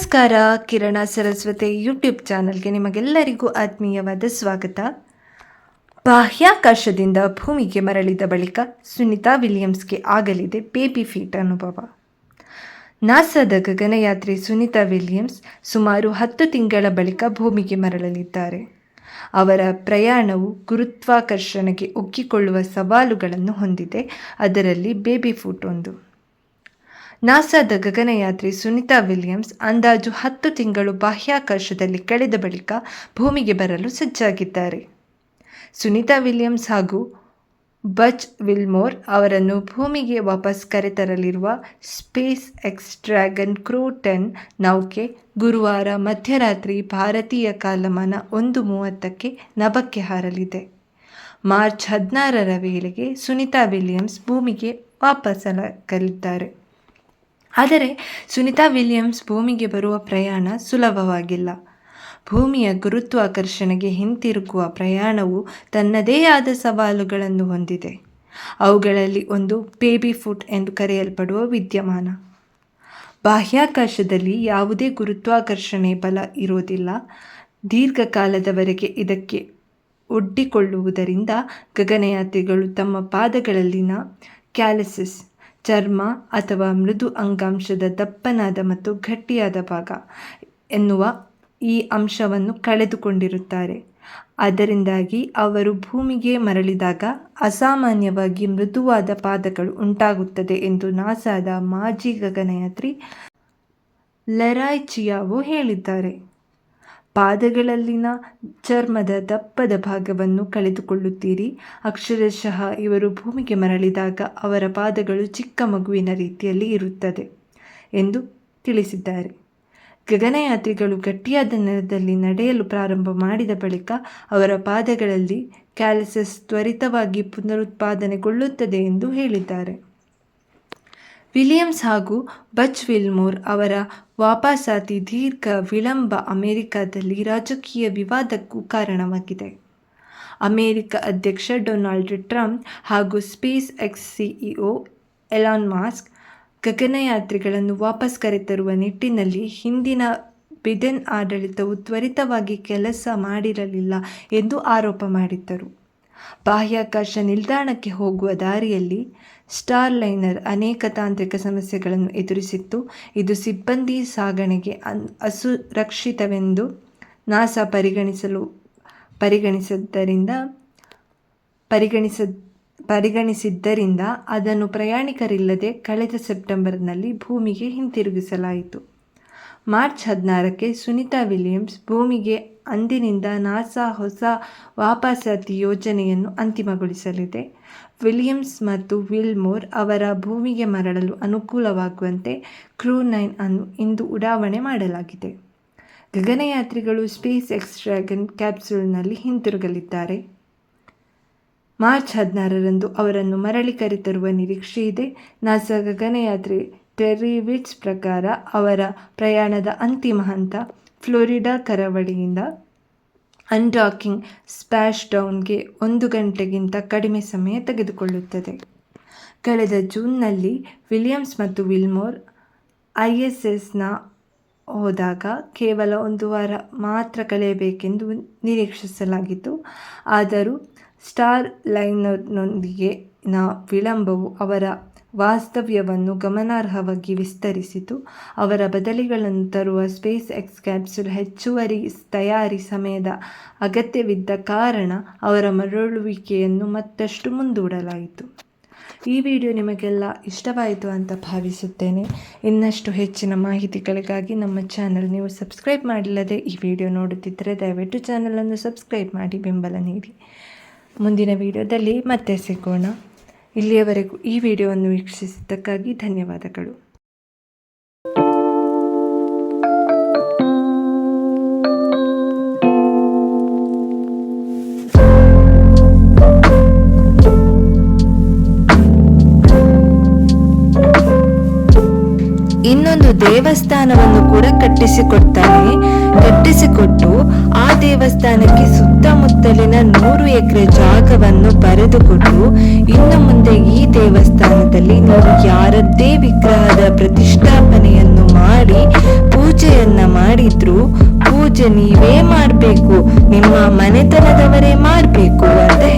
ನಮಸ್ಕಾರ, ಕಿರಣ ಸರಸ್ವತಿ ಯೂಟ್ಯೂಬ್ ಚಾನಲ್ಗೆ ನಿಮಗೆಲ್ಲರಿಗೂ ಆತ್ಮೀಯವಾದ ಸ್ವಾಗತ. ಬಾಹ್ಯಾಕಾಶದಿಂದ ಭೂಮಿಗೆ ಮರಳಿದ ಬಳಿಕ ಸುನಿತಾ ವಿಲಿಯಮ್ಸ್ಗೆ ಆಗಲಿದೆ ಬೇಬಿ ಫೀಟ್ ಅನುಭವ. ನಾಸಾದ ಗಗನಯಾತ್ರಿ ಸುನಿತಾ ವಿಲಿಯಮ್ಸ್ ಸುಮಾರು ಹತ್ತು ತಿಂಗಳ ಬಳಿಕ ಭೂಮಿಗೆ ಮರಳಲಿದ್ದಾರೆ. ಅವರ ಪ್ರಯಾಣವು ಗುರುತ್ವಾಕರ್ಷಣೆಗೆ ಒಗ್ಗಿಕೊಳ್ಳುವ ಸವಾಲುಗಳನ್ನು ಹೊಂದಿದೆ. ಅದರಲ್ಲಿ ಬೇಬಿ ಫೂಟ್ ಒಂದು. ನಾಸಾದ ಗಗನಯಾತ್ರಿ ಸುನಿತಾ ವಿಲಿಯಮ್ಸ್ ಅಂದಾಜು ಹತ್ತು ತಿಂಗಳು ಬಾಹ್ಯಾಕಾಶದಲ್ಲಿ ಕಳೆದ ಬಳಿಕ ಭೂಮಿಗೆ ಬರಲು ಸಜ್ಜಾಗಿದ್ದಾರೆ. ಸುನಿತಾ ವಿಲಿಯಮ್ಸ್ ಹಾಗೂ ಬಚ್ ವಿಲ್ಮೋರ್ ಅವರನ್ನು ಭೂಮಿಗೆ ವಾಪಸ್ ಕರೆತರಲಿರುವ ಸ್ಪೇಸ್ ಎಕ್ಸ್ ಡ್ರ್ಯಾಗನ್ ಕ್ರೂ ಟೆನ್ ನೌಕೆ ಗುರುವಾರ ಮಧ್ಯರಾತ್ರಿ ಭಾರತೀಯ ಕಾಲಮಾನ ಒಂದು ಮೂವತ್ತಕ್ಕೆ ನಭಕ್ಕೆ ಹಾರಲಿದೆ. ಮಾರ್ಚ್ ಹದಿನಾರರ ವೇಳೆಗೆ ಸುನಿತಾ ವಿಲಿಯಮ್ಸ್ ಭೂಮಿಗೆ ವಾಪಸ್ಸಾಗಲಿದ್ದಾರೆ ಆದರೆ ಸುನಿತಾ ವಿಲಿಯಮ್ಸ್ ಭೂಮಿಗೆ ಬರುವ ಪ್ರಯಾಣ ಸುಲಭವಾಗಿಲ್ಲ. ಭೂಮಿಯ ಗುರುತ್ವಾಕರ್ಷಣೆಗೆ ಹಿಂತಿರುಗುವ ಪ್ರಯಾಣವು ತನ್ನದೇ ಆದ ಸವಾಲುಗಳನ್ನು ಹೊಂದಿದೆ. ಅವುಗಳಲ್ಲಿ ಒಂದು ಬೇಬಿ ಫುಟ್ ಎಂದು ಕರೆಯಲ್ಪಡುವ ವಿದ್ಯಮಾನ. ಬಾಹ್ಯಾಕಾಶದಲ್ಲಿ ಯಾವುದೇ ಗುರುತ್ವಾಕರ್ಷಣೆ ಬಲ ಇರೋದಿಲ್ಲ ದೀರ್ಘಕಾಲದವರೆಗೆ ಇದಕ್ಕೆ ಒಡ್ಡಿಕೊಳ್ಳುವುದರಿಂದ ಗಗನಯಾತ್ರಿಗಳು ತಮ್ಮ ಪಾದಗಳಲ್ಲಿನ ಕ್ಯಾಲಿಸಿಸ್ ಚರ್ಮ ಅಥವಾ ಮೃದು ಅಂಗಾಂಶದ ದಪ್ಪನಾದ ಮತ್ತು ಗಟ್ಟಿಯಾದ ಭಾಗ ಎನ್ನುವ ಈ ಅಂಶವನ್ನು ಕಳೆದುಕೊಂಡಿರುತ್ತಾರೆ. ಅದರಿಂದಾಗಿ ಅವರು ಭೂಮಿಗೆ ಮರಳಿದಾಗ ಅಸಾಮಾನ್ಯವಾಗಿ ಮೃದುವಾದ ಪಾದಗಳು ಉಂಟಾಗುತ್ತದೆ ಎಂದು ನಾಸಾದ ಮಾಜಿ ಗಗನಯಾತ್ರಿ ಲೆರಾಯ್ ಚಿಯಾವೋ ಹೇಳಿದ್ದಾರೆ. ಪಾದಗಳಲ್ಲಿನ ಚರ್ಮದ ದಪ್ಪದ ಭಾಗವನ್ನು ಕಳೆದುಕೊಳ್ಳುತ್ತೀರಿ. ಅಕ್ಷರಶಃ ಇವರು ಭೂಮಿಗೆ ಮರಳಿದಾಗ ಅವರ ಪಾದಗಳು ಚಿಕ್ಕ ಮಗುವಿನ ರೀತಿಯಲ್ಲಿ ಇರುತ್ತದೆ ಎಂದು ತಿಳಿಸಿದ್ದಾರೆ. ಗಗನಯಾತ್ರಿಗಳು ಗಟ್ಟಿಯಾದ ನೆಲದಲ್ಲಿ ನಡೆಯಲು ಪ್ರಾರಂಭ ಮಾಡಿದ ಬಳಿಕ ಅವರ ಪಾದಗಳಲ್ಲಿ ಕ್ಯಾಲಸಸ್ ತ್ವರಿತವಾಗಿ ಪುನರುತ್ಪಾದನೆಗೊಳ್ಳುತ್ತದೆ ಎಂದು ಹೇಳಿದ್ದಾರೆ. ವಿಲಿಯಮ್ಸ್ ಹಾಗೂ ಬಚ್ ವಿಲ್ಮೋರ್ ಅವರ ವಾಪಸಾತಿ ದೀರ್ಘ ವಿಳಂಬ ಅಮೆರಿಕದಲ್ಲಿ ರಾಜಕೀಯ ವಿವಾದಕ್ಕೂ ಕಾರಣವಾಗಿದೆ. ಅಮೆರಿಕ ಅಧ್ಯಕ್ಷ ಡೊನಾಲ್ಡ್ ಟ್ರಂಪ್ ಹಾಗೂ SpaceX CEO Elon Musk ಗಗನಯಾತ್ರಿಗಳನ್ನು ವಾಪಸ್ ಕರೆತರುವ ನಿಟ್ಟಿನಲ್ಲಿ ಹಿಂದಿನ ಬಿಡೆನ್ ಆಡಳಿತವು ತ್ವರಿತವಾಗಿ ಕೆಲಸ ಮಾಡಿರಲಿಲ್ಲ ಎಂದು ಆರೋಪ ಮಾಡಿದ್ದರು. ಬಾಹ್ಯಾಕಾಶ ನಿಲ್ದಾಣಕ್ಕೆ ಹೋಗುವ ದಾರಿಯಲ್ಲಿ ಸ್ಟಾರ್ ಲೈನರ್ ಅನೇಕ ತಾಂತ್ರಿಕ ಸಮಸ್ಯೆಗಳನ್ನು ಎದುರಿಸಿತ್ತು. ಇದು ಸಿಬ್ಬಂದಿ ಸಾಗಣೆಗೆ ಅನ್, ಅಸುರಕ್ಷಿತವೆಂದು ನಾಸಾ ಪರಿಗಣಿಸಲು, ಪರಿಗಣಿಸಿದ್ದರಿಂದ, ಪರಿಗಣಿಸ, ಪರಿಗಣಿಸಿದ್ದರಿಂದ ಅದನ್ನು ಪ್ರಯಾಣಿಕರಿಲ್ಲದೆ ಕಳೆದ ಸೆಪ್ಟೆಂಬರ್ನಲ್ಲಿ ಭೂಮಿಗೆ ಹಿಂತಿರುಗಿಸಲಾಯಿತು. ಮಾರ್ಚ್ ಹದಿನಾರಕ್ಕೆ ಸುನಿತಾ ವಿಲಿಯಮ್ಸ್ ಭೂಮಿಗೆ ಅಂದಿನಿಂದ ನಾಸಾ ಹೊಸ ವಾಪಸಾತಿ ಯೋಜನೆಯನ್ನು ಅಂತಿಮಗೊಳಿಸಲಿದೆ. ವಿಲಿಯಮ್ಸ್ ಮತ್ತು ವಿಲ್ಮೋರ್ ಅವರ ಭೂಮಿಗೆ ಮರಳಲು ಅನುಕೂಲವಾಗುವಂತೆ ಕ್ರೂ ನೈನ್ ಅನ್ನು ಇಂದು ಉಡಾವಣೆ ಮಾಡಲಾಗಿದೆ. ಗಗನಯಾತ್ರಿಗಳು ಸ್ಪೇಸ್ ಎಕ್ಸ್ ಡ್ರ್ಯಾಗನ್ ಕ್ಯಾಪ್ಸೂಲ್ನಲ್ಲಿ ಹಿಂತಿರುಗಲಿದ್ದಾರೆ. ಮಾರ್ಚ್ ಹದಿನಾರರಂದು ಅವರನ್ನು ಮರಳಿ ಕರೆತರುವ ನಿರೀಕ್ಷೆ ಇದೆ. ನಾಸಾ ಗಗನಯಾತ್ರಿ ಟೆರಿವಿಟ್ಸ್ ಪ್ರಕಾರ ಅವರ ಪ್ರಯಾಣದ ಅಂತಿಮ ಹಂತ ಫ್ಲೋರಿಡಾ ಕರಾವಳಿಯಿಂದ ಅನ್ಡಾಕಿಂಗ್ ಸ್ಪ್ಯಾಶ್ ಡೌನ್ಗೆ ಒಂದು ಗಂಟೆಗಿಂತ ಕಡಿಮೆ ಸಮಯ ತೆಗೆದುಕೊಳ್ಳುತ್ತದೆ. ಕಳೆದ ಜೂನ್ನಲ್ಲಿ ವಿಲಿಯಮ್ಸ್ ಮತ್ತು ವಿಲ್ಮೋರ್ ಐ ಎಸ್ ಎಸ್ನ ಹೋದಾಗ ಕೇವಲ ಒಂದು ವಾರ ಮಾತ್ರ ಕಳೆಯಬೇಕೆಂದು ನಿರೀಕ್ಷಿಸಲಾಗಿತ್ತು. ಆದರೂ ಸ್ಟಾರ್ ಲೈನರ್ನೊಂದಿಗಿನ ವಿಳಂಬವು ಅವರ ವಾಸ್ತವ್ಯವನ್ನು ಗಮನಾರ್ಹವಾಗಿ ವಿಸ್ತರಿಸಿತು. ಅವರ ಬದಲಿಗಳನ್ನು ತರುವ ಸ್ಪೇಸ್ ಎಕ್ಸ್ ಕ್ಯಾಪ್ಸುಲ್ ಹೆಚ್ಚುವರಿ ತಯಾರಿ ಸಮಯದ ಅಗತ್ಯವಿದ್ದ ಕಾರಣ ಅವರ ಮರಳುವಿಕೆಯನ್ನು ಮತ್ತಷ್ಟು ಮುಂದೂಡಲಾಯಿತು. ಈ ವಿಡಿಯೋ ನಿಮಗೆಲ್ಲ ಇಷ್ಟವಾಯಿತು ಅಂತ ಭಾವಿಸುತ್ತೇನೆ. ಇನ್ನಷ್ಟು ಹೆಚ್ಚಿನ ಮಾಹಿತಿಗಳಿಗಾಗಿ ನಮ್ಮ ಚಾನಲ್ ನೀವು ಸಬ್ಸ್ಕ್ರೈಬ್ ಮಾಡಿಲ್ಲದೆ ಈ ವಿಡಿಯೋ ನೋಡುತ್ತಿದ್ದರೆ ದಯವಿಟ್ಟು ಚಾನಲನ್ನು ಸಬ್ಸ್ಕ್ರೈಬ್ ಮಾಡಿ ಬೆಂಬಲ ನೀಡಿ. ಮುಂದಿನ ವಿಡಿಯೋದಲ್ಲಿ ಮತ್ತೆ ಸಿಗೋಣ. ಇಲ್ಲಿಯವರೆಗೂ ಈ ವಿಡಿಯೋವನ್ನು ವೀಕ್ಷಿಸಿದ್ದಕ್ಕಾಗಿ ಧನ್ಯವಾದಗಳು. ದೇವಸ್ಥಾನವನ್ನು ಕೂಡ ಕಟ್ಟಿಸಿಕೊಡ್ತಾನೆ. ಕಟ್ಟಿಸಿಕೊಟ್ಟು ಆ ದೇವಸ್ಥಾನಕ್ಕೆ ಸುತ್ತಮುತ್ತಲಿನ ನೂರು ಎಕರೆ ಜಾಗವನ್ನು ಬರೆದುಕೊಟ್ಟು ಇನ್ನು ಮುಂದೆ ಈ ದೇವಸ್ಥಾನದಲ್ಲಿ ನೀವು ಯಾರದ್ದೇ ವಿಗ್ರಹದ ಪ್ರತಿಷ್ಠಾಪನೆಯನ್ನು ಮಾಡಿ ಪೂಜೆ ಪೂಜೆಯನ್ನ ಮಾಡಿದ್ರು ಪೂಜೆ ನೀವೇ ಮಾಡಬೇಕು, ನಿಮ್ಮ ಮನೆತನದವರೇ ಮಾಡಬೇಕು ಅಂತ